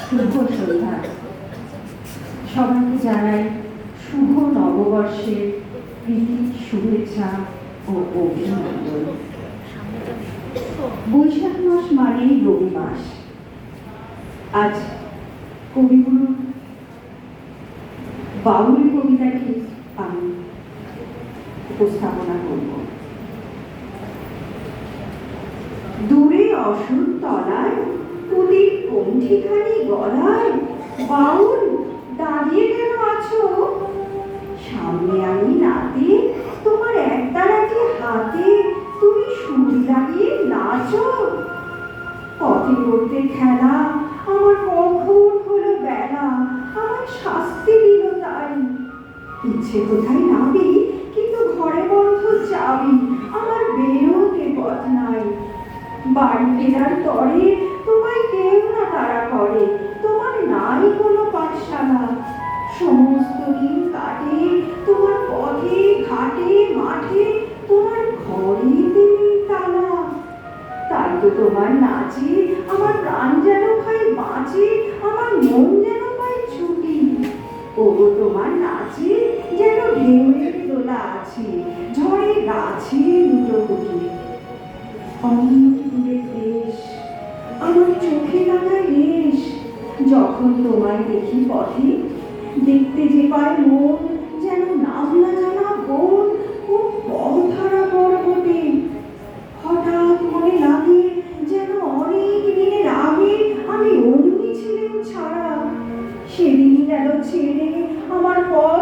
শুভ সন্ধ্যা সবাইকে জানাই শুভ নববর্ষের প্রীতি, শুভেচ্ছা ও অভিনন্দন। বৈশাখ মাস মানেই রবি মাস। আজ কবিগুরু বাউল কবিতাটি আমি উপস্থাপনা করব। দূরে অসুর তলায় কুটির কণ্ঠিখানি গলায় বাউল দাঁড়িয়ে কেন আছো? সামনে আমি রাতে তোমার একতারাটি হাতে তুমি সুর লাগিয়ে নাচো। পথে করতে খেলা, আমার কখন হলো বেলা আমার শাস্তি দিল তাই। ইচ্ছে কোথায় নাবি কিন্তু ঘরে বন্ধ চাবি, আমার বেরোতে পথ নাই। বাড়ি ফেরার তরে সমস্ত দিন কাটে, তোমার পথে, ঘাটে, মাঠে, তোমার ঘরে দেবে তালা। তাই তো তোমার নাচে, আমার প্রাণ যেন ভাই বাঁচে, আমার মন যেন পাই ছুটি। ও তোমার নাচে যেন ঢেউয়ের তোলা আছে, ঝড়ে গাছে দুটো কুটি অনেক দূরে দেশ, আমার চোখে লাগা রেশ যখন তোমায় দেখি পথে দেখতে যে পায় মন, যেন নাম না জানা বোন ও বড়ধারা পর্বতে। হঠাৎ মনে লাগে যেন অনেক দিনের আগে আমি অমনি ছিলাম ছাড়া। সেদিনই গেল ছেড়ে আমার পথ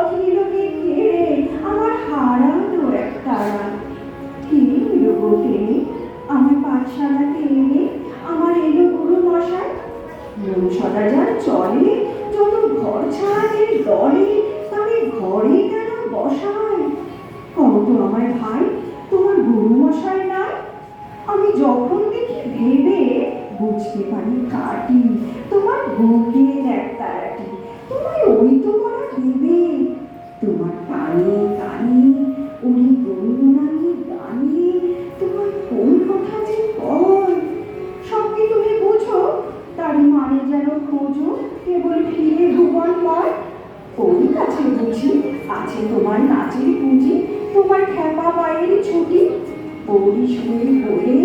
বুঝতে পারি কাটি, তোমার বুকের এক তারাটি, তোমায় ওই তো বলা দেবে। তোমার কানে কানে উনি গুনগুনানি গানে তোমার কোন কথা যে কয়? সব কি তুমি বুঝো তারই মানে যেন খোঁজো, কেবল ফিরে ভুবনময় ওই কাছে বুঝি, আছে তোমার নাচের পুঁজি, তোমার খ্যাপা পায়ের ছুটি। পৌরি শুয়ে বলে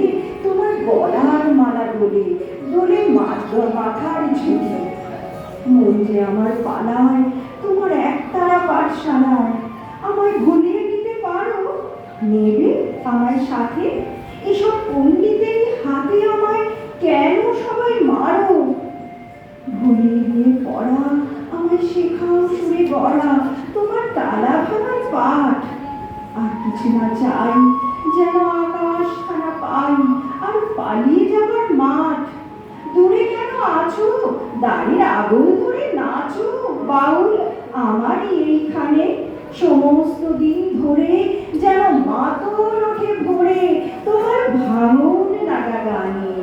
তোমার গলার মালা দোলে দোলে মাথা মাথার ঝুঁকি মন যে আমার পালায়, তোমার একতারা পাঠশালায়। আমায় ভুলিয়ে দিতে পারো? নেবে আমার সাথে? এসব পণ্ডিতের হাতে আমায় কেন সবাই মারো? ভুলিয়ে দিয়ে পড়া, আমায় শেখাও সুরে গড়া, তোমার তালা ভাঙার পাঠ। আর কিছু না চাই যেন আকাশ আমারই এইখানে সমস্ত দিন ধরে যেন মাতর ওঠে ভরে তোমার ভাঙন লাগা গানে।